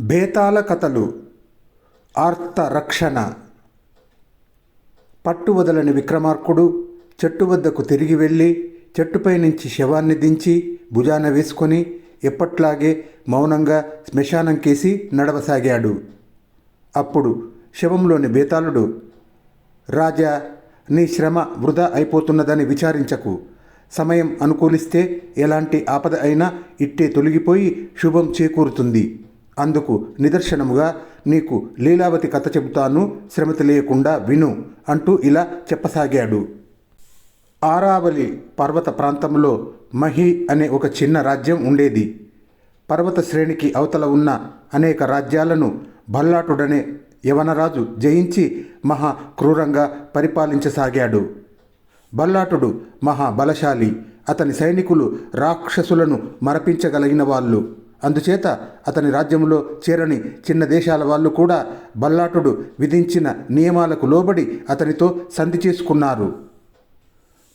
బేతాళ కథలు ఆర్తరక్షణ. పట్టు వదలని విక్రమార్కుడు చెట్టు వద్దకు తిరిగి వెళ్ళి చెట్టుపై నుంచి శవాన్ని దించి భుజాన వేసుకొని ఎప్పట్లాగే మౌనంగా శ్మశానం కేసి నడవసాగాడు. అప్పుడు శవంలోని బేతాళుడు రాజా నీ శ్రమ వృధా అయిపోతున్నదని విచారించకు. సమయం అనుకూలిస్తే ఎలాంటి ఆపద అయినా ఇట్టే తొలగిపోయి శుభం చేకూరుతుంది. అందుకు నిదర్శనముగా నీకు లీలావతి కథ చెబుతాను శ్రమ తెలియకుండా విను అంటూ ఇలా చెప్పసాగాడు. ఆరావలి పర్వత ప్రాంతంలో మహి అనే ఒక చిన్న రాజ్యం ఉండేది. పర్వత శ్రేణికి అవతల ఉన్న అనేక రాజ్యాలను భల్లాటుడనే యవనరాజు జయించి మహా క్రూరంగా పరిపాలించసాగాడు. బల్లాటుడు మహా బలశాలి అతని సైనికులు రాక్షసులను మరపించగలిగిన వాళ్ళు. అందుచేత అతని రాజ్యంలో చేరని చిన్న దేశాల వాళ్ళు కూడా బల్లాటుడు విధించిన నియమాలకు లోబడి అతనితో సంధి చేసుకున్నారు.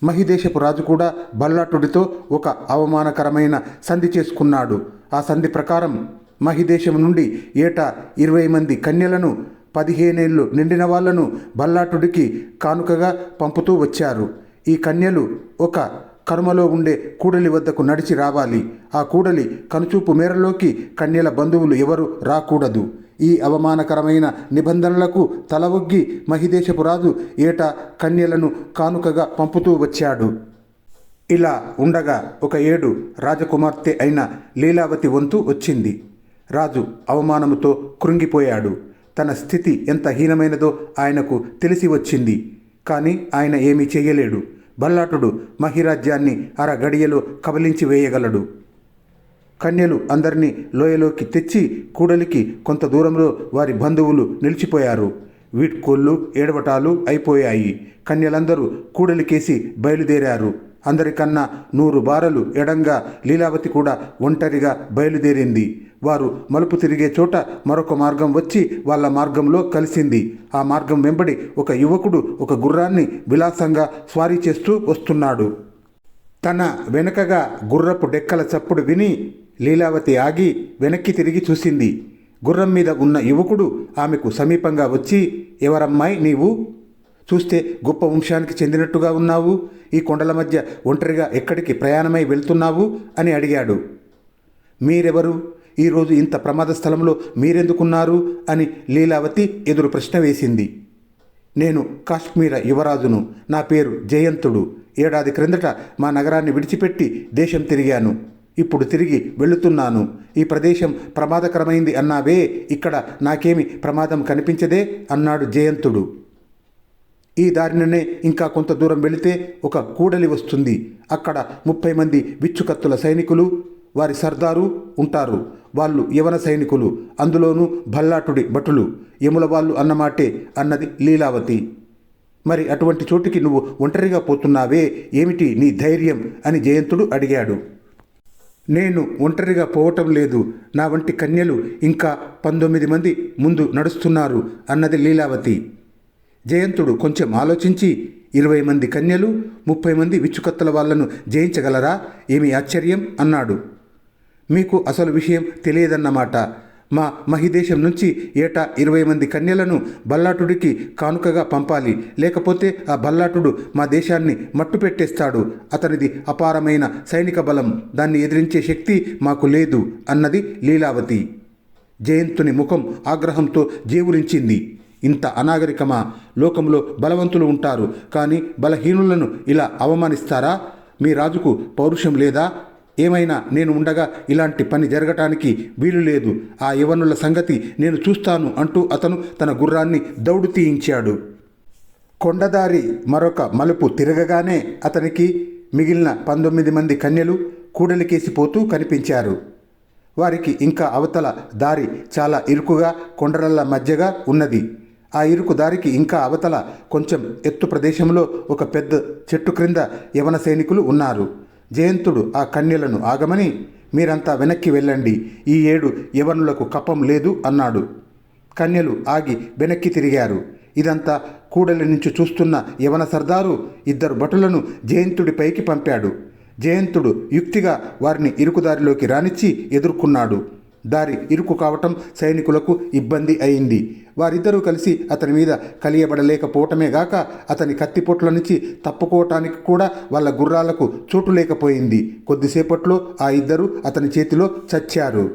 మహిదేశపు రాజు కూడా బల్లాటుడితో ఒక అవమానకరమైన సంధి చేసుకున్నాడు. ఆ సంధి ప్రకారం మహిదేశం నుండి ఏటా ఇరవై మంది కన్యలను పదిహేనేళ్ళు నిండిన వాళ్ళను బల్లాటుడికి కానుకగా పంపుతూ వచ్చారు. ఈ కన్యలు ఒక కర్మలో ఉండే కూడలి వద్దకు నడిచి రావాలి. ఆ కూడలి కనుచూపు మేరలోకి కన్యల బంధువులు ఎవరు రాకూడదు. ఈ అవమానకరమైన నిబంధనలకు తలవొగ్గి మహిదేశపు రాజు ఏటా కన్యలను కానుకగా పంపుతూ వచ్చాడు. ఇలా ఉండగా ఒక ఏడు రాజకుమార్తె అయిన లీలావతి వంతు వచ్చింది. రాజు అవమానముతో కృంగిపోయాడు. తన స్థితి ఎంత హీనమైనదో ఆయనకు తెలిసి వచ్చింది. కానీ ఆయన ఏమీ చేయలేడు. బల్లాటుడు మహిరాజ్యాన్ని అరగడియలో కబలించి వేయగలడు. కన్యలు అందరినీ లోయలోకి తెచ్చి కూడలికి కొంత దూరంలో వారి బంధువులు నిలిచిపోయారు. వీడ్కోళ్ళు ఏడవటాలు అయిపోయాయి. కన్యలందరూ కూడలికేసి బయలుదేరారు. అందరికన్నా నూరు బారలు ఎడంగా లీలావతి కూడా ఒంటరిగా బయలుదేరింది. వారు మలుపు తిరిగే చోట మరొక మార్గం వచ్చి వాళ్ళ మార్గంలో కలిసింది. ఆ మార్గం వెంబడి ఒక యువకుడు ఒక గుర్రాన్ని విలాసంగా స్వారీ చేస్తూ వస్తున్నాడు. తన వెనుకగా గుర్రపు డెక్కల చప్పుడు విని లీలావతి ఆగి వెనక్కి తిరిగి చూసింది. గుర్రం మీద ఉన్న యువకుడు ఆమెకు సమీపంగా వచ్చి ఎవరమ్మాయి నీవు? చూస్తే గొప్ప వంశానికి చెందినట్టుగా ఉన్నావు. ఈ కొండల మధ్య ఒంటరిగా ఎక్కడికి ప్రయాణమై వెళ్తున్నావు? అని అడిగాడు. మీరెవరు? ఈరోజు ఇంత ప్రమాద స్థలంలో మీరెందుకున్నారు? అని లీలావతి ఎదురు ప్రశ్న వేసింది. నేను కాశ్మీర యువరాజును. నా పేరు జయంతుడు. ఏడాది క్రిందట మా నగరాన్ని విడిచిపెట్టి దేశం తిరిగాను. ఇప్పుడు తిరిగి వెళుతున్నాను. ఈ ప్రదేశం ప్రమాదకరమైంది అన్నావే ఇక్కడ నాకేమి ప్రమాదం కనిపించదే? అన్నాడు జయంతుడు. ఈ దారిననే ఇంకా కొంత దూరం వెళితే ఒక కూడలి వస్తుంది. అక్కడ ముప్పై మంది విచ్చుకత్తుల సైనికులు వారి సర్దారు ఉంటారు. వాళ్ళు యవన సైనికులు అందులోనూ భల్లాటుడి భటులు. యముల వాళ్ళు అన్నమాటే అన్నది లీలావతి. మరి అటువంటి చోటికి నువ్వు ఒంటరిగా పోతున్నావే ఏమిటి నీ ధైర్యం? అని జయంతుడు అడిగాడు. నేను ఒంటరిగా పోవటం లేదు. నా వంటి కన్యలు ఇంకా పంతొమ్మిది మంది ముందు నడుస్తున్నారు అన్నది లీలావతి. జయంతుడు కొంచెం ఆలోచించి ఇరవై మంది కన్యలు ముప్పై మంది విచ్చుకత్తల వాళ్ళను జయించగలరా? ఏమి ఆశ్చర్యం? అన్నాడు. మీకు అసలు విషయం తెలియదన్నమాట. మా మహిదేశం నుంచి ఏటా ఇరవై మంది కన్యలను బల్లాటుడికి కానుకగా పంపాలి. లేకపోతే ఆ బల్లాటుడు మా దేశాన్ని మట్టు పెట్టేస్తాడు. అతనిది అపారమైన సైనిక బలం. దాన్ని ఎదిరించే శక్తి మాకు లేదు అన్నది లీలావతి. జయంతుని ముఖం ఆగ్రహంతో జేవులించింది. ఇంత అనాగరికమా? లోకంలో బలవంతులు ఉంటారు. కానీ బలహీనులను ఇలా అవమానిస్తారా? మీ రాజుకు పౌరుషం లేదా? ఏమైనా నేను ఉండగా ఇలాంటి పని జరగటానికి వీలు లేదు. ఆ యవనుల సంగతి నేను చూస్తాను అంటూ అతను తన గుర్రాన్ని దౌడు తీయించాడు. కొండదారి మరొక మలుపు తిరగగానే అతనికి మిగిలిన పంతొమ్మిది మంది కన్యలు కూడలికేసిపోతూ కనిపించారు. వారికి ఇంకా అవతల దారి చాలా ఇరుకుగా కొండల మధ్యగా ఉన్నది. ఆ ఇరుకు దారికి ఇంకా అవతల కొంచెం ఎత్తు ప్రదేశంలో ఒక పెద్ద చెట్టు క్రింద యవన సైనికులు ఉన్నారు. జయంతుడు ఆ కన్యలను ఆగమని మీరంతా వెనక్కి వెళ్ళండి. ఈ ఏడు యవనులకు కప్పం లేదు అన్నాడు. కన్యలు ఆగి వెనక్కి తిరిగారు. ఇదంతా కూడలి నుంచి చూస్తున్న యవన సర్దారు ఇద్దరు భటులను జయంతుడి పైకి పంపాడు. జయంతుడు యుక్తిగా వారిని ఇరుకుదారిలోకి రానిచ్చి ఎదుర్కొన్నాడు. దారి ఇరుకు కావటం సైనికులకు ఇబ్బంది అయింది. వారిద్దరూ కలిసి అతని మీద కలియబడలేకపోవటమే గాక అతని కత్తిపోట్ల నుంచి తప్పుకోవటానికి కూడా వాళ్ళ గుర్రాలకు చోటు లేకపోయింది. కొద్దిసేపట్లో ఆ ఇద్దరు అతని చేతిలో చచ్చారు.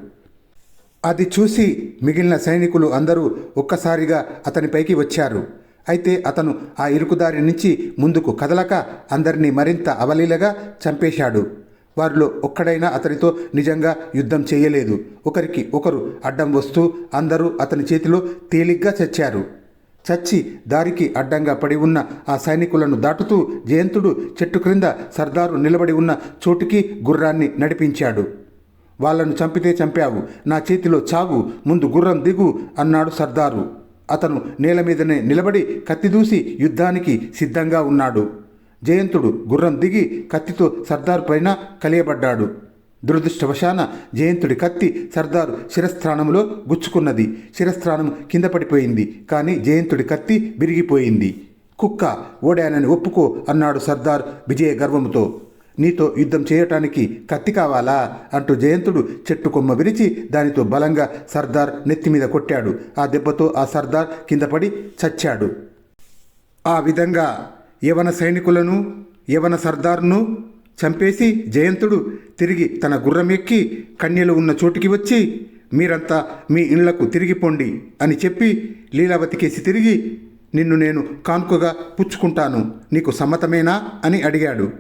అది చూసి మిగిలిన సైనికులు అందరూ ఒక్కసారిగా అతనిపైకి వచ్చారు. అయితే అతను ఆ ఇరుకుదారి నుంచి ముందుకు కదలక అందరినీ మరింత అవలీలగా చంపేశాడు. వారిలో ఒక్కడైనా అతనితో నిజంగా యుద్ధం చేయలేదు. ఒకరికి ఒకరు అడ్డం వస్తూ అందరూ అతని చేతిలో తేలిగ్గా చచ్చారు. చచ్చి దారికి అడ్డంగా పడి ఉన్న ఆ సైనికులను దాటుతూ జయంతుడు చెట్టు క్రింద సర్దారు నిలబడి ఉన్న చోటుకి గుర్రాన్ని నడిపించాడు. వాళ్ళను చంపితే చంపావు నా చేతిలో చావు ముందు గుర్రం దిగు అన్నాడు సర్దారు. అతను నేల మీదనే నిలబడి కత్తిదూసి యుద్ధానికి సిద్ధంగా ఉన్నాడు. జయంతుడు గుర్రం దిగి కత్తితో సర్దారు పైన కలియబడ్డాడు. దురదృష్టవశాన జయంతుడి కత్తి సర్దారు శిరస్థానంలో గుచ్చుకున్నది. శిరస్థానం కింద పడిపోయింది. కానీ జయంతుడి కత్తి విరిగిపోయింది. కుక్క ఓడానని ఒప్పుకో అన్నాడు సర్దార్ విజయ గర్వముతో నీతో యుద్ధం చేయటానికి కత్తి కావాలా? అంటూ జయంతుడు చెట్టు కొమ్మ విరిచి దానితో బలంగా సర్దార్ నెత్తి మీద కొట్టాడు. ఆ దెబ్బతో ఆ సర్దార్ కింద పడి చచ్చాడు. ఆ విధంగా యవన సైనికులను యవన సర్దార్ను చంపేసి జయంతుడు తిరిగి తన గుర్రం ఎక్కి కన్యలు ఉన్న చోటికి వచ్చి మీరంతా మీ ఇళ్ళకు తిరిగిపోండి అని చెప్పి లీలావతికేసి తిరిగి నిన్ను నేను కానుకగా పుచ్చుకుంటాను నీకు సమ్మతమేనా? అని అడిగాడు.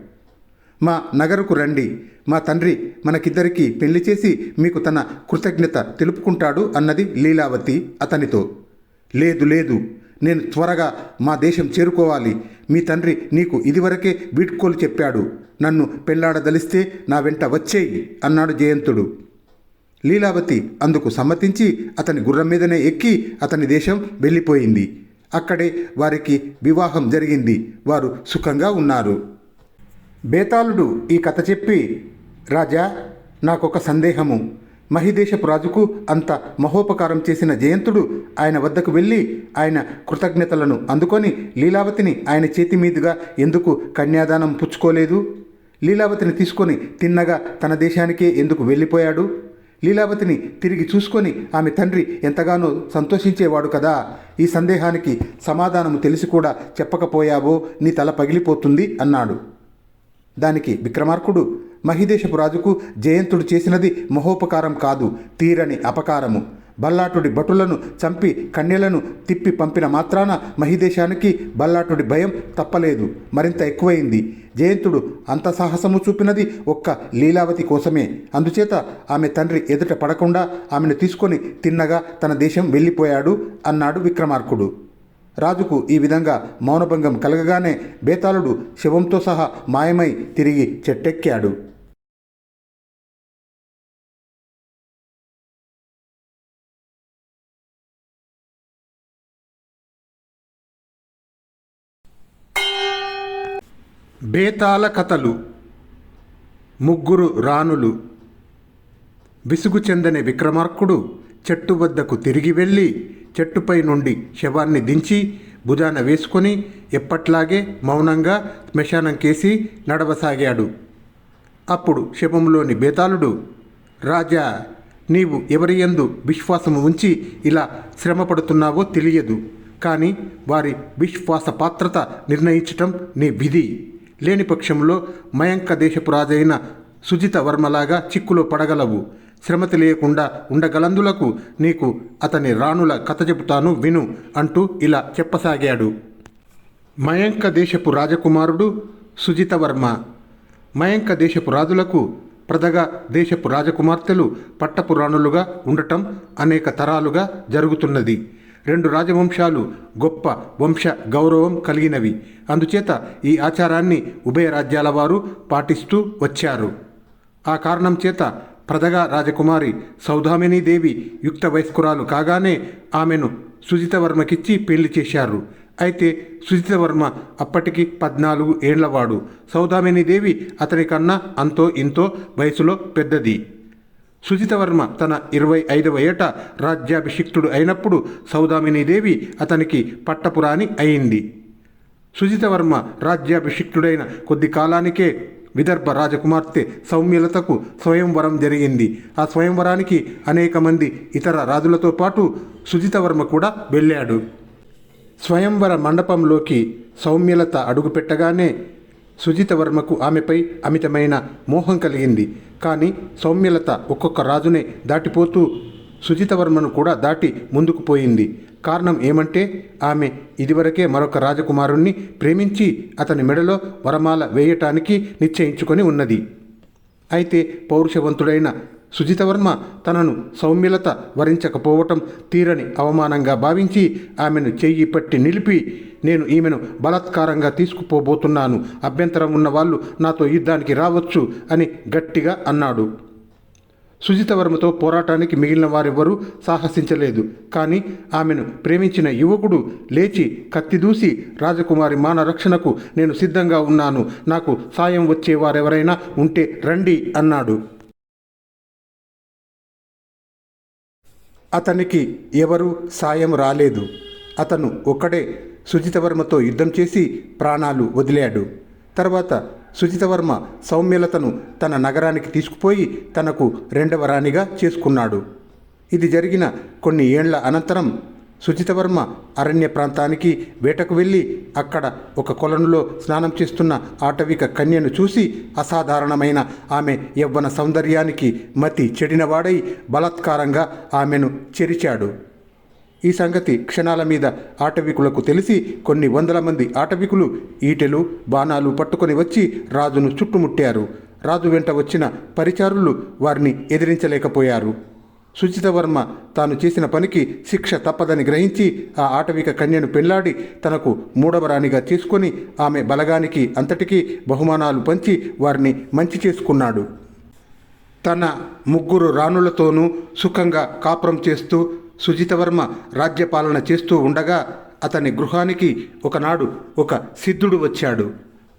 మా నగరుకు రండి మా తండ్రి మనకిద్దరికీ పెళ్ళి చేసి మీకు తన కృతజ్ఞత తెలుపుకుంటాడు అన్నది లీలావతి అతనితో. లేదు లేదు నేను త్వరగా మా దేశం చేరుకోవాలి మీ తండ్రి నీకు ఇదివరకే వీడ్కోలు చెప్పాడు. నన్ను పెళ్ళాడదలిస్తే నా వెంట వచ్చేయి అన్నాడు జయంతుడు. లీలావతి అందుకు సమ్మతించి అతని గుర్రం మీదనే ఎక్కి అతని దేశం వెళ్ళిపోయింది. అక్కడే వారికి వివాహం జరిగింది. వారు సుఖంగా ఉన్నారు. బేతాళుడు ఈ కథ చెప్పి రాజా నాకొక సందేహము. మహిదేశపు రాజుకు అంత మహోపకారం చేసిన జయంతుడు ఆయన వద్దకు వెళ్ళి ఆయన కృతజ్ఞతలను అందుకొని లీలావతిని ఆయన చేతి మీదుగా ఎందుకు కన్యాదానం పుచ్చుకోలేదు? లీలావతిని తీసుకొని తిన్నగా తన దేశానికే ఎందుకు వెళ్ళిపోయాడు? లీలావతిని తిరిగి చూసుకొని ఆమె తండ్రి ఎంతగానో సంతోషించేవాడు కదా ఈ సందేహానికి సమాధానము తెలిసి కూడా చెప్పకపోయావో నీ తల పగిలిపోతుంది అన్నాడు. దానికి విక్రమార్కుడు మహిదేశపు రాజుకు జయంతుడు చేసినది మహోపకారం కాదు తీరని అపకారము. బల్లాటుడి భటులను చంపి కన్యలను తిప్పి పంపిన మాత్రాన మహిదేశానికి బల్లాటుడి భయం తప్పలేదు మరింత ఎక్కువైంది. జయంతుడు అంత సాహసము చూపినది ఒక్క లీలావతి కోసమే. అందుచేత ఆమె తండ్రి ఎదుట పడకుండా ఆమెను తీసుకొని తిన్నగా తన దేశం వెళ్ళిపోయాడు అన్నాడు విక్రమార్కుడు. రాజుకు ఈ విధంగా మౌనభంగం కలగగానే బేతాళుడు శవంతో సహా మాయమై తిరిగి చెట్టెక్కాడు. బేతాళ కథలు. ముగ్గురు రాణులు. విసుగు చెందని విక్రమార్కుడు చెట్టు వద్దకు తిరిగి వెళ్ళి చెట్టుపై నుండి శవాన్ని దించి భుజాన వేసుకొని ఎప్పట్లాగే మౌనంగా శ్మశానం కేసి నడవసాగాడు. అప్పుడు శవంలోని బేతాళుడు రాజా నీవు ఎవరి యందు విశ్వాసము ఉంచి ఇలా శ్రమపడుతున్నావో తెలియదు. కానీ వారి విశ్వాస పాత్రత నిర్ణయించటం నీ విధి. లేని పక్షంలో మయంక దేశపు రాజైన సుజిత వర్మలాగా చిక్కులో పడగలవు. శ్రమ తెలియకుండా ఉండగలందులకు నీకు అతని రాణుల కథ చెబుతాను విను అంటూ ఇలా చెప్పసాగాడు. మయంక దేశపు రాజకుమారుడు సుజితవర్మ మయంక దేశపు రాజులకు ప్రదగా దేశపు రాజకుమార్తెలు పట్టపు రాణులుగా ఉండటం అనేక తరాలుగా జరుగుతున్నది. రెండు రాజవంశాలు గొప్ప వంశ గౌరవం కలిగినవి. అందుచేత ఈ ఆచారాన్ని ఉభయ రాజ్యాల వారు పాటిస్తూ వచ్చారు. ఆ కారణం చేత ప్రదగా రాజకుమారి సౌదామినీదేవి యుక్త వయస్కురాలు కాగానే ఆమెను సుజితవర్మకిచ్చి పెళ్ళి చేశారు. అయితే సుజితవర్మ అప్పటికి పద్నాలుగు ఏళ్ళవాడు. సౌదామినీదేవి అతని కన్నా అంతో ఇంతో వయసులో పెద్దది. సుజితవర్మ తన ఇరవై ఐదవ ఏట రాజ్యాభిషిక్తుడు అయినప్పుడు సౌదామినీదేవి అతనికి పట్టపురాణి అయింది. సుజితవర్మ రాజ్యాభిషిక్తుడైన కొద్ది కాలానికే విదర్భ రాజకుమార్తె సౌమ్యలతకు స్వయంవరం జరిగింది. ఆ స్వయంవరానికి అనేక మంది ఇతర రాజులతో పాటు సుజితవర్మ కూడా వెళ్ళాడు. స్వయంవర మండపంలోకి సౌమ్యలత అడుగుపెట్టగానే సుజితవర్మకు ఆమెపై అమితమైన మోహం కలిగింది. కానీ సౌమ్యలత ఒక్కొక్క రాజునే దాటిపోతూ సుజితవర్మను కూడా దాటి ముందుకు పోయింది. కారణం ఏమంటే ఆమె ఇదివరకే మరొక రాజకుమారుణ్ణి ప్రేమించి అతని మెడలో వరమాల వేయటానికి నిశ్చయించుకొని ఉన్నది. అయితే పౌరుషవంతుడైన సుజితవర్మ తనను సౌమ్యలత వరించకపోవటం తీరని అవమానంగా భావించి ఆమెను చెయ్యి పట్టి నిలిపి నేను ఈమెను బలాత్కారంగా తీసుకుపోబోతున్నాను. అభ్యంతరం ఉన్న వాళ్ళు నాతో యుద్ధానికి రావచ్చు అని గట్టిగా అన్నాడు. సుజితవర్మతో పోరాటానికి మిగిలిన వారెవ్వరూ సాహసించలేదు. కానీ ఆమెను ప్రేమించిన యువకుడు లేచి కత్తిదూసి రాజకుమారి మాన రక్షణకు నేను సిద్ధంగా ఉన్నాను. నాకు సాయం వచ్చే వారెవరైనా ఉంటే రండి అన్నాడు. అతనికి ఎవరు సాయం రాలేదు. అతను ఒక్కడే సుజితవర్మతో యుద్ధం చేసి ప్రాణాలు వదిలాడు. తర్వాత సుచితవర్మ సౌమ్యలతను తన నగరానికి తీసుకుపోయి తనకు రెండవ రాణిగా చేసుకున్నాడు. ఇది జరిగిన కొన్ని ఏండ్ల అనంతరం సుచితవర్మ అరణ్య ప్రాంతానికి వేటకు వెళ్ళి అక్కడ ఒక కొలనులో స్నానం చేస్తున్న ఆటవిక కన్యను చూసి అసాధారణమైన ఆమె యవ్వన సౌందర్యానికి మతి చెడినవాడై బలాత్కారంగా ఆమెను చెరిచాడు. ఈ సంగతి క్షణాల మీద ఆటవికులకు తెలిసి కొన్ని వందల మంది ఆటవికులు ఈటెలు బాణాలు పట్టుకొని వచ్చి రాజును చుట్టుముట్టారు. రాజు వెంట వచ్చిన పరిచారులు వారిని ఎదిరించలేకపోయారు. సుచితవర్మ తాను చేసిన పనికి శిక్ష తప్పదని గ్రహించి ఆ ఆటవిక కన్యను పెళ్ళాడి తనకు మూడవరాణిగా తీసుకొని చేసుకొని ఆమె బలగానికి అంతటికీ బహుమానాలు పంచి వారిని మంచి చేసుకున్నాడు. తన ముగ్గురు రాణులతోనూ సుఖంగా కాపురం చేస్తూ సుజితవర్మ రాజ్యపాలన చేస్తూ ఉండగా అతని గృహానికి ఒకనాడు ఒక సిద్ధుడు వచ్చాడు.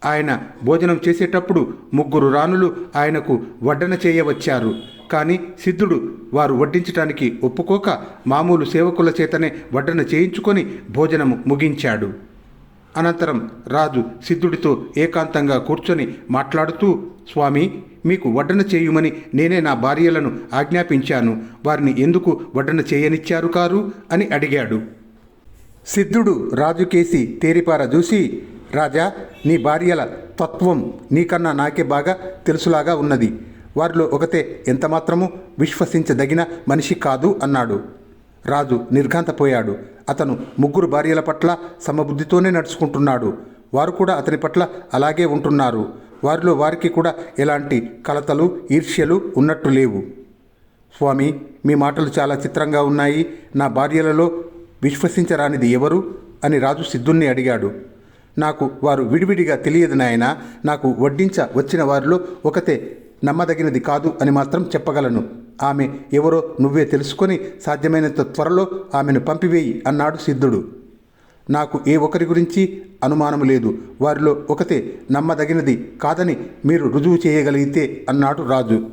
ఆయన భోజనం చేసేటప్పుడు ముగ్గురు రాణులు ఆయనకు వడ్డన చేయవచ్చారు కానీ సిద్ధుడు వారు వడ్డించటానికి ఒప్పుకోక మామూలు సేవకుల చేతనే వడ్డన చేయించుకొని భోజనము ముగించాడు. అనంతరం రాజు సిద్ధుడితో ఏకాంతంగా కూర్చొని మాట్లాడుతూ స్వామి మీకు వడ్డన చేయుమని నేనే నా భార్యలను ఆజ్ఞాపించాను. వారిని ఎందుకు వడ్డన చేయనిచ్చారు కారు? అని అడిగాడు. సిద్ధుడు రాజుకేసి తేరిపార చూసి రాజా నీ భార్యల తత్వం నీకన్నా నాకే బాగా తెలుసులాగా ఉన్నది. వారిలో ఒకతే ఎంతమాత్రము విశ్వసించదగిన మనిషి కాదు అన్నాడు. రాజు నిర్ఘాంతపోయాడు. అతను ముగ్గురు భార్యల పట్ల సమబుద్ధితోనే నడుచుకుంటున్నాడు. వారు కూడా అతని పట్ల అలాగే ఉంటున్నారు. వారిలో వారికి కూడా ఎలాంటి కలతలు ఈర్ష్యలు ఉన్నట్టు లేవు. స్వామి మీ మాటలు చాలా చిత్రంగా ఉన్నాయి. నా భార్యలలో విశ్వసించరానిది ఎవరు? అని రాజు సిద్ధుణ్ణి అడిగాడు. నాకు వారు విడివిడిగా తెలియదు నాయన. నాకు వడ్డించ వచ్చిన వారిలో ఒకతే నమ్మదగినది కాదు అని మాత్రం చెప్పగలను. ఆమె ఎవరో నువ్వే తెలుసుకొని సాధ్యమైనంత త్వరలో ఆమెను పంపివేయి అన్నాడు సిద్ధుడు. నాకు ఏ ఒకరి గురించి అనుమానం లేదు. వారిలో ఒకతే నమ్మదగినది కాదని మీరు రుజువు చేయగలిగితే అన్నాడు రాజు.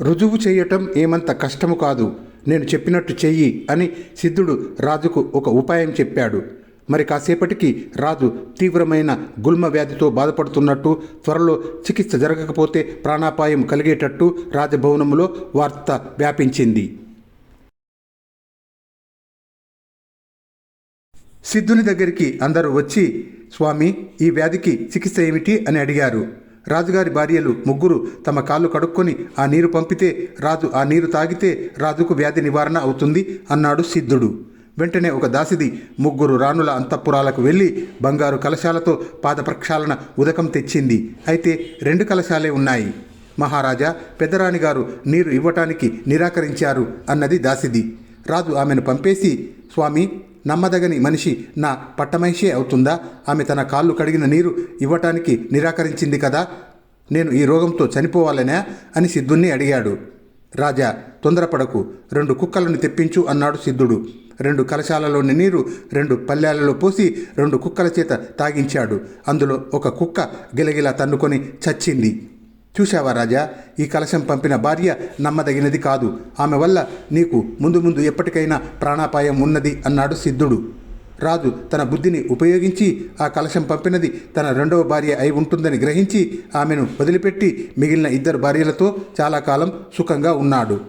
రుజువు చేయటం ఏమంత కష్టము కాదు. నేను చెప్పినట్టు చెయ్యి అని సిద్ధుడు రాజుకు ఒక ఉపాయం చెప్పాడు. మరి కాసేపటికి రాజు తీవ్రమైన గుల్మ వ్యాధితో బాధపడుతున్నట్టు త్వరలో చికిత్స జరగకపోతే ప్రాణాపాయం కలిగేటట్టు రాజభవనంలో వార్త వ్యాపించింది. సిద్ధుని దగ్గరికి అందరూ వచ్చి స్వామి ఈ వ్యాధికి చికిత్స ఏమిటి? అని అడిగారు. రాజుగారి భార్యలు ముగ్గురు తమ కాళ్ళు కడుక్కొని ఆ నీరు పంపితే రాజు ఆ నీరు తాగితే రాజుకు వ్యాధి నివారణ అవుతుంది అన్నాడు సిద్ధుడు. వెంటనే ఒక దాసిది ముగ్గురు రాణుల అంతఃపురాలకు వెళ్ళి బంగారు కలశాలతో పాద ప్రక్షాళన ఉదకం తెచ్చింది. అయితే రెండు కలశాలే ఉన్నాయి. మహారాజా పెద్దరాణిగారు నీరు ఇవ్వటానికి నిరాకరించారు అన్నది దాసిది. రాజు ఆమెను పంపేసి స్వామి నమ్మదగని మనిషి నా పట్టమహిషే అవుతుందా? ఆమె తన కాళ్ళు కడిగిన నీరు ఇవ్వటానికి నిరాకరించింది కదా? నేను ఈ రోగంతో చనిపోవాలనే? అని సిద్ధుణ్ణి అడిగాడు. రాజా తొందరపడకు. రెండు కుక్కలను తెప్పించు అన్నాడు సిద్ధుడు. రెండు కలశాలలోని నీరు రెండు పల్లెలలో పోసి రెండు కుక్కల చేత తాగించాడు. అందులో ఒక కుక్క గిలగిలా తన్నుకొని చచ్చింది. చూశావా రాజా ఈ కలశం పంపిన భార్య నమ్మదగినది కాదు. ఆమె వల్ల నీకు ముందు ముందు ఎప్పటికైనా ప్రాణాపాయం ఉన్నది అన్నాడు సిద్ధుడు. రాజు తన బుద్ధిని ఉపయోగించి ఆ కలశం పంపినది తన రెండవ భార్య అయి ఉంటుందని గ్రహించి ఆమెను వదిలిపెట్టి మిగిలిన ఇద్దరు భార్యలతో చాలా కాలం సుఖంగా ఉన్నాడు.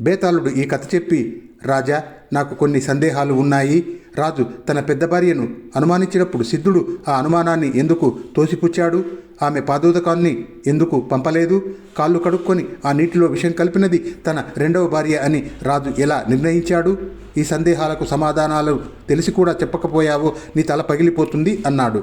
బేతాళుడు ఈ కథ చెప్పి రాజా నాకు కొన్ని సందేహాలు ఉన్నాయి. రాజు తన పెద్ద భార్యను అనుమానించినప్పుడు సిద్ధుడు ఆ అనుమానాన్ని ఎందుకు తోసిపుచ్చాడు? ఆమె పాదోదకాన్ని ఎందుకు పంపలేదు? కాళ్ళు కడుక్కొని ఆ నీటిలో విషం కలిపినది తన రెండవ భార్య అని రాజు ఎలా నిర్ణయించాడు? ఈ సందేహాలకు సమాధానాలు తెలిసి కూడా చెప్పకపోయావో నీ తల పగిలిపోతుంది అన్నాడు.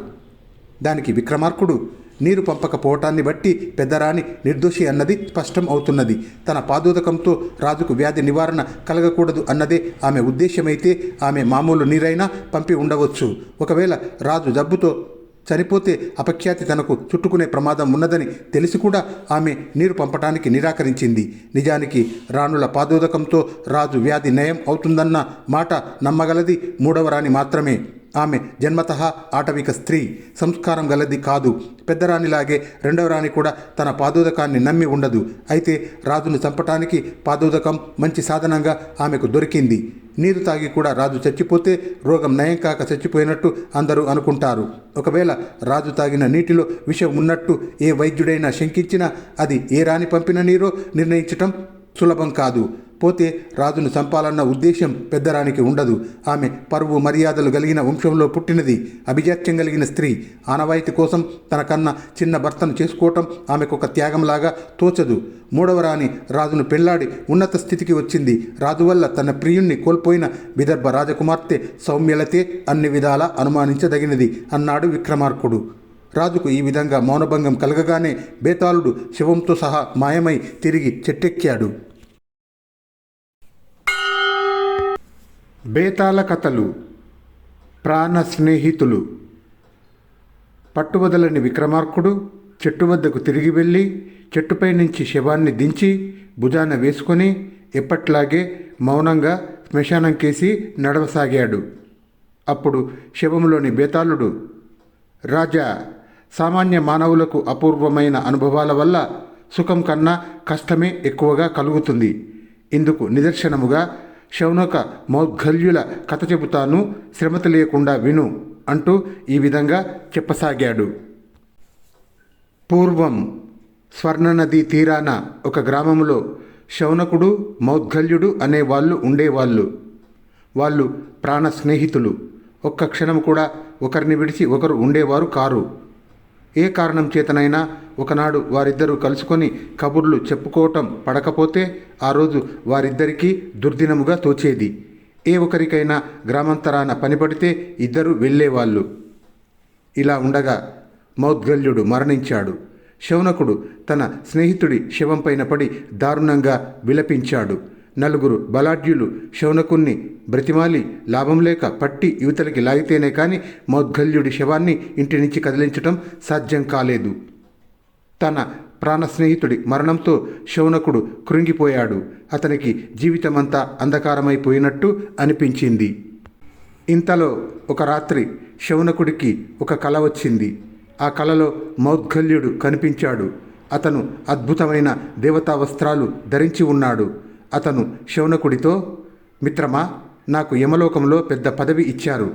దానికి విక్రమార్కుడు నీరు పంపకపోవటాన్ని బట్టి పెద్దరాణి నిర్దోషి అన్నది స్పష్టం అవుతున్నది. తన పాదోదకంతో రాజుకు వ్యాధి నివారణ కలగకూడదు అన్నదే ఆమె ఉద్దేశమైతే ఆమె మామూలు నీరైనా పంపి ఉండవచ్చు. ఒకవేళ రాజు జబ్బుతో చనిపోతే అపఖ్యాతి తనకు చుట్టుకునే ప్రమాదం ఉన్నదని తెలిసి కూడా ఆమె నీరు పంపటానికి నిరాకరించింది. నిజానికి రాణుల పాదోదకంతో రాజు వ్యాధి నయం అవుతుందన్న మాట నమ్మగలది మూడవ రాణి మాత్రమే. ఆమె జన్మత ఆటవిక స్త్రీ. సంస్కారం గలది కాదు. పెద్దరాణిలాగే రెండవ రాణి కూడా తన పాదోదకాన్ని నమ్మి ఉండదు. అయితే రాజును చంపటానికి పాదోదకం మంచి సాధనంగా ఆమెకు దొరికింది. నీరు తాగి కూడా రాజు చచ్చిపోతే రోగం నయం కాక చచ్చిపోయినట్టు అందరూ అనుకుంటారు. ఒకవేళ రాజు తాగిన నీటిలో విషం ఉన్నట్టు ఏ వైద్యుడైనా శంకించినా అది ఏ రాణి పంపిన నీరో నిర్ణయించటం సులభం కాదు. పోతే రాజును చంపాలన్న ఉద్దేశం పెద్దరానికి ఉండదు. ఆమె పరువు మర్యాదలు కలిగిన వంశంలో పుట్టినది. అభిజాత్యం కలిగిన స్త్రీ. ఆనవాయితీ కోసం తన కన్నా చిన్న భర్తను చేసుకోవటం ఆమెకు ఒక త్యాగంలాగా తోచదు. మూడవ రాణి రాజును పెళ్ళాడి ఉన్నత స్థితికి వచ్చింది. రాజు వల్ల తన ప్రియుణ్ణి కోల్పోయిన విదర్భ రాజకుమార్తె సౌమ్యలతే అన్ని విధాలా అనుమానించదగినది అన్నాడు విక్రమార్కుడు. రాజుకు ఈ విధంగా మౌనభంగం కలగగానే బేతాళుడు శివంతో సహా మాయమై తిరిగి చెట్టెక్కాడు. బేతాళ కథలు ప్రాణ స్నేహితులు. పట్టువదలని విక్రమార్కుడు చెట్టు వద్దకు తిరిగి వెళ్ళి చెట్టుపై నుంచి శవాన్ని దించి భుజాన వేసుకొని ఎప్పట్లాగే మౌనంగా శ్మశానం కేసి నడవసాగాడు. అప్పుడు శవంలోని బేతాళుడు రాజా సామాన్య మానవులకు అపూర్వమైన అనుభవాల వల్ల సుఖం కన్నా కష్టమే ఎక్కువగా కలుగుతుంది. ఇందుకు నిదర్శనముగా శౌనక మౌద్గల్యుల కథ చెబుతాను శ్రమత లేకుండా విను అంటూ ఈ విధంగా చెప్పసాగాడు. పూర్వం స్వర్ణనది తీరాన ఒక గ్రామంలో శౌనకుడు మౌద్గల్యుడు అనే వాళ్ళు ఉండేవాళ్ళు. వాళ్ళు ప్రాణ స్నేహితులు ఒక్క క్షణం కూడా ఒకరిని విడిచి ఒకరు ఉండేవారు కారు. ఏ కారణం చేతనైనా ఒకనాడు వారిద్దరూ కలుసుకొని కబుర్లు చెప్పుకోవటం పడకపోతే ఆ రోజు వారిద్దరికీ దుర్దినముగా తోచేది. ఏ ఒకరికైనా గ్రామాంతరాన పనిపడితే ఇద్దరు వెళ్ళేవాళ్ళు. ఇలా ఉండగా మౌద్గల్యుడు మరణించాడు. శౌనకుడు తన స్నేహితుడి శవంపైన పడి దారుణంగా విలపించాడు. నలుగురు బలాఢ్యులు శౌనకుణ్ణి బ్రతిమాలి లాభం లేక పట్టి యువతలకి లాగితేనే కానీ మౌద్గల్యుడి శవాన్ని ఇంటి నుంచి కదిలించటం సాధ్యం కాలేదు. తన ప్రాణ స్నేహితుడి మరణంతో శౌనకుడు కృంగిపోయాడు. అతనికి జీవితమంతా అంధకారమైపోయినట్టు అనిపించింది. ఇంతలో ఒక రాత్రి శౌనకుడికి ఒక కల వచ్చింది. ఆ కలలో మౌద్గల్యుడు కనిపించాడు. అతను అద్భుతమైన దేవతా వస్త్రాలు ధరించి ఉన్నాడు. అతను శౌనకుడితో మిత్రమా నాకు యమలోకంలో పెద్ద పదవి ఇచ్చారు.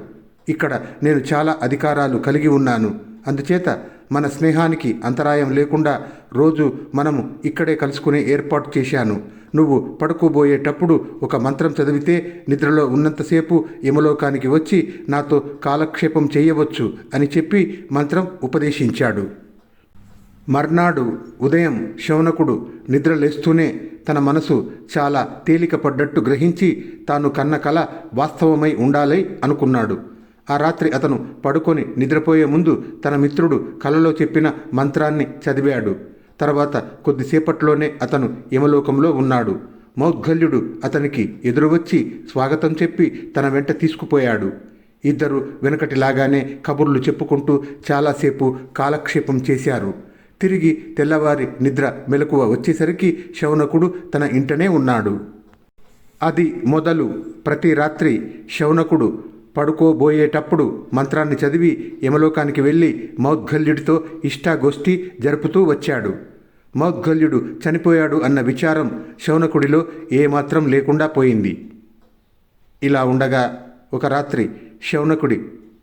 ఇక్కడ నేను చాలా అధికారాలు కలిగి ఉన్నాను. అందుచేత మన స్నేహానికి అంతరాయం లేకుండా రోజు మనము ఇక్కడే కలుసుకునే ఏర్పాటు చేశాను. నువ్వు పడుకోబోయేటప్పుడు ఒక మంత్రం చదివితే నిద్రలో ఉన్నంతసేపు యమలోకానికి వచ్చి నాతో కాలక్షేపం చేయవచ్చు అని చెప్పి మంత్రం ఉపదేశించాడు. మర్నాడు ఉదయం శౌనకుడు నిద్రలేస్తూనే తన మనసు చాలా తేలికపడ్డట్టు గ్రహించి తాను కన్న కల వాస్తవమై ఉండాలి అనుకున్నాడు. ఆ రాత్రి అతను పడుకొని నిద్రపోయే ముందు తన మిత్రుడు కలలో చెప్పిన మంత్రాన్ని చదివాడు. తర్వాత కొద్దిసేపట్లోనే అతను యమలోకంలో ఉన్నాడు. మౌద్గల్యుడు అతనికి ఎదురువచ్చి స్వాగతం చెప్పి తన వెంట తీసుకుపోయాడు. ఇద్దరు వెనకటిలాగానే కబుర్లు చెప్పుకుంటూ చాలాసేపు కాలక్షేపం చేశారు. తిరిగి తెల్లవారి నిద్ర మెలకువ వచ్చేసరికి శౌనకుడు తన ఇంటనే ఉన్నాడు. అది మొదలు. ప్రతి రాత్రి శౌనకుడు పడుకోబోయేటప్పుడు మంత్రాన్ని చదివి యమలోకానికి వెళ్ళి మౌద్గల్యుడితో ఇష్టాగోష్ఠి జరుపుతూ వచ్చాడు. మౌద్గల్యుడు చనిపోయాడు అన్న విచారం శౌనకుడిలో ఏమాత్రం లేకుండా పోయింది. ఇలా ఉండగా ఒక రాత్రి శౌనకుడి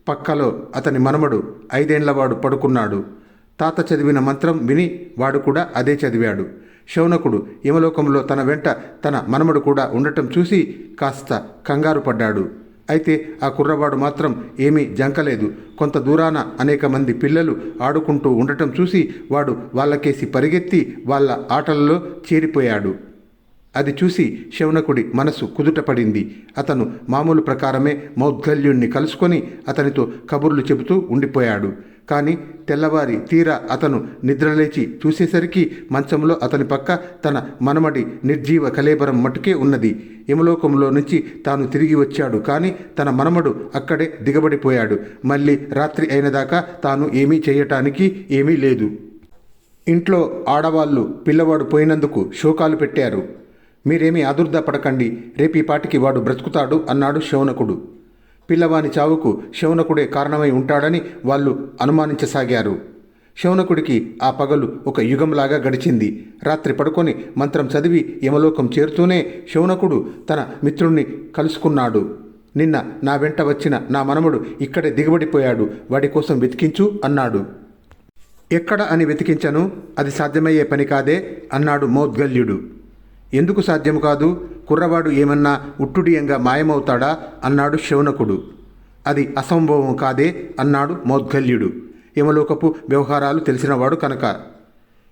పక్కలో అతని మనమడు ఐదేండ్లవాడు పడుకున్నాడు. తాత చదివిన మంత్రం విని వాడు కూడా అదే చదివాడు. శౌనకుడు యమలోకంలో తన వెంట తన మనమడు కూడా ఉండటం చూసి కాస్త కంగారు పడ్డాడు. అయితే ఆ కుర్రవాడు మాత్రం ఏమీ జంకలేదు. కొంత దూరాన అనేక మంది పిల్లలు ఆడుకుంటూ ఉండటం చూసి వాడు వాళ్ళకేసి పరిగెత్తి వాళ్ళ ఆటలలో చేరిపోయాడు. అది చూసి శౌనకుడి మనసు కుదుటపడింది. అతను మామూలు ప్రకారమే మౌద్గల్యుణ్ణి కలుసుకొని అతనితో కబుర్లు చెబుతూ ఉండిపోయాడు. కానీ తెల్లవారి తీరా అతను నిద్రలేచి చూసేసరికి మంచంలో అతని పక్క తన మనమడి నిర్జీవ కలేబరం మటుకే ఉన్నది. యమలోకంలో నుంచి తాను తిరిగి వచ్చాడు కానీ తన మనమడు అక్కడే దిగబడిపోయాడు. మళ్ళీ రాత్రి అయినదాకా తాను ఏమీ చేయటానికి ఏమీ లేదు. ఇంట్లో ఆడవాళ్ళు పిల్లవాడు పోయినందుకు శోకాలు పెట్టారు. మీరేమీ ఆదుర్దా పడకండి. రేపీ పాటికి వాడు బ్రతుకుతాడు అన్నాడు శౌనకుడు. పిల్లవాని చావుకు శౌనకుడే కారణమై ఉంటాడని వాళ్ళు అనుమానించసాగారు. శౌనకుడికి ఆ పగలు ఒక యుగంలాగా గడిచింది. రాత్రి పడుకొని మంత్రం చదివి యమలోకం చేరుతూనే శౌనకుడు తన మిత్రుణ్ణి కలుసుకున్నాడు. నిన్న నా వెంట వచ్చిన నా మనముడు ఇక్కడే దిగబడిపోయాడు. వాడి కోసం వెతికించు అన్నాడు. ఎక్కడ అని వెతికించను? అది సాధ్యమయ్యే పని కాదే అన్నాడు మౌద్గల్యుడు. ఎందుకు సాధ్యం కాదు? కుర్రవాడు ఏమన్నా ఉట్టుడియంగా మాయమవుతాడా? అన్నాడు శౌనకుడు. అది అసంభవం కాదే అన్నాడు మౌద్గల్యుడు. యమలోకపు వ్యవహారాలు తెలిసినవాడు కనుక.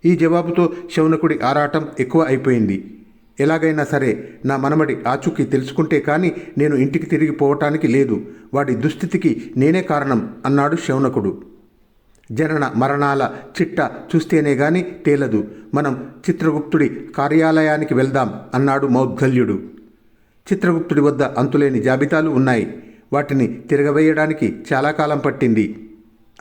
ఈ జవాబుతో శౌనకుడి ఆరాటం ఎక్కువ అయిపోయింది. ఎలాగైనా సరే నా మనమడి ఆచూకీ తెలుసుకుంటే కానీ నేను ఇంటికి తిరిగి పోవటానికి లేదు. వాడి దుస్థితికి నేనే కారణం అన్నాడు శౌనకుడు. జనన మరణాల చిట్ట చూస్తేనే గాని తేలదు. మనం చిత్రగుప్తుడి కార్యాలయానికి వెళ్దాం అన్నాడు మౌద్గల్యుడు. చిత్రగుప్తుడి వద్ద అంతులేని జాబితాలు ఉన్నాయి. వాటిని తిరగవేయడానికి చాలా కాలం పట్టింది.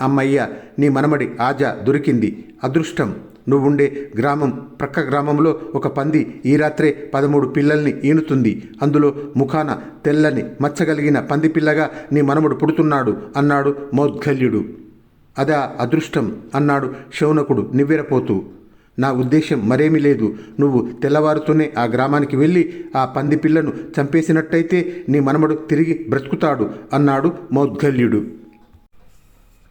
అమ్మయ్య నీ మనమడి ఆజా దొరికింది. అదృష్టం. నువ్వుండే గ్రామం ప్రక్క గ్రామంలో ఒక పంది ఈ రాత్రే పదమూడు పిల్లల్ని ఈనుతుంది. అందులో ముఖాన తెల్లని మచ్చగలిగిన పంది పిల్లగా నీ మనముడు పుడుతున్నాడు అన్నాడు మౌద్గల్యుడు. అదా అదృష్టం అన్నాడు శౌనకుడు నివ్వెరపోతూ. నా ఉద్దేశం మరేమీ లేదు. నువ్వు తెల్లవారుతూనే ఆ గ్రామానికి వెళ్ళి ఆ పంది పిల్లను చంపేసినట్టయితే నీ మనమడు తిరిగి బ్రతుకుతాడు అన్నాడు మౌద్గల్యుడు.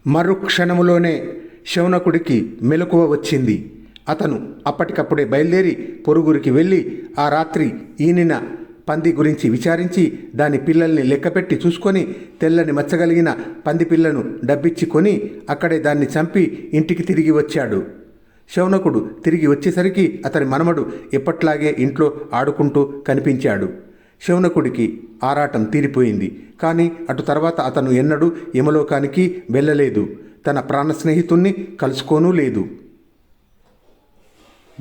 మరుక్షణములోనే శౌనకుడికి మెలకువ వచ్చింది. అతను అప్పటికప్పుడే బయలుదేరి పొరుగురికి వెళ్ళి ఆ రాత్రి ఈనిన పంది గురించి విచారించి దాని పిల్లల్ని లెక్కపెట్టి చూసుకొని తెల్లని మచ్చగలిగిన పంది పిల్లను డబ్బిచ్చి కొని అక్కడే దాన్ని చంపి ఇంటికి తిరిగి వచ్చాడు. శౌనకుడు తిరిగి వచ్చేసరికి అతని మనమడు ఎప్పట్లాగే ఇంట్లో ఆడుకుంటూ కనిపించాడు. శౌనకుడికి ఆరాటం తీరిపోయింది. కానీ అటు తర్వాత అతను ఎన్నడూ యమలోకానికి వెళ్ళలేదు. తన ప్రాణ స్నేహితుణ్ణి కలుసుకోనూ లేదు.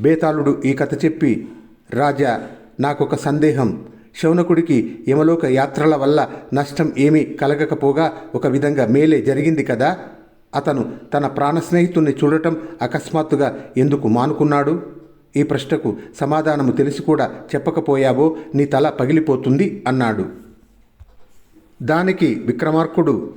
బేతాళుడు ఈ కథ చెప్పి రాజా నాకొక సందేహం. శౌనకుడికి యమలోక యాత్రల వల్ల నష్టం ఏమీ కలగకపోగా ఒక విధంగా మేలే జరిగింది కదా? అతను తన ప్రాణ స్నేహితుణ్ణి చూడటం అకస్మాత్తుగా ఎందుకు మానుకున్నాడు? ఈ ప్రశ్నకు సమాధానము తెలిసి కూడా చెప్పకపోయావో నీ తల పగిలిపోతుంది అన్నాడు. దానికి విక్రమార్కుడు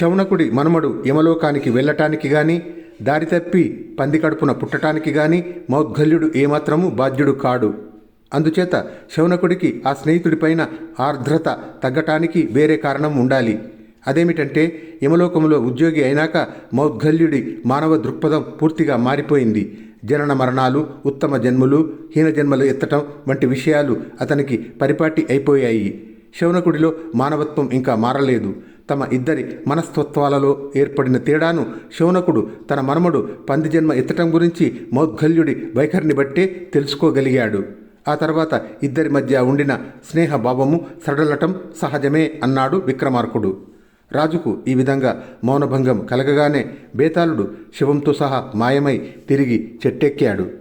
శౌనకుడి మనుమడు యమలోకానికి వెళ్ళటానికి గాని దారి తప్పి పంది కడుపున పుట్టటానికి గాని మౌద్గల్యుడు ఏమాత్రము బాధ్యుడు కాడు. అందుచేత శౌనకుడికి ఆ స్నేహితుడిపైన ఆర్ద్రత తగ్గటానికి వేరే కారణం ఉండాలి. అదేమిటంటే యమలోకములో ఉద్యోగి అయినాక మౌద్గల్యుడి మానవ దృక్పథం పూర్తిగా మారిపోయింది. జనన మరణాలు ఉత్తమ జన్మలు హీన జన్మలు ఎత్తటం వంటి విషయాలు అతనికి పరిపాటి అయిపోయాయి. శౌనకుడిలో మానవత్వం ఇంకా మారలేదు. తమ ఇద్దరి మనస్తత్వాలలో ఏర్పడిన తేడాను శౌనకుడు తన మనమడు పంది జన్మ ఎత్తటం గురించి మౌద్గల్యుడి వైఖరిని బట్టే తెలుసుకోగలిగాడు. ఆ తర్వాత ఇద్దరి మధ్య ఉండిన స్నేహభావము సడలటం సహజమే అన్నాడు విక్రమార్కుడు. రాజుకు ఈ విధంగా మౌనభంగం కలగగానే బేతాళుడు శివంతో సహా మాయమై తిరిగి చెట్టెక్కాడు.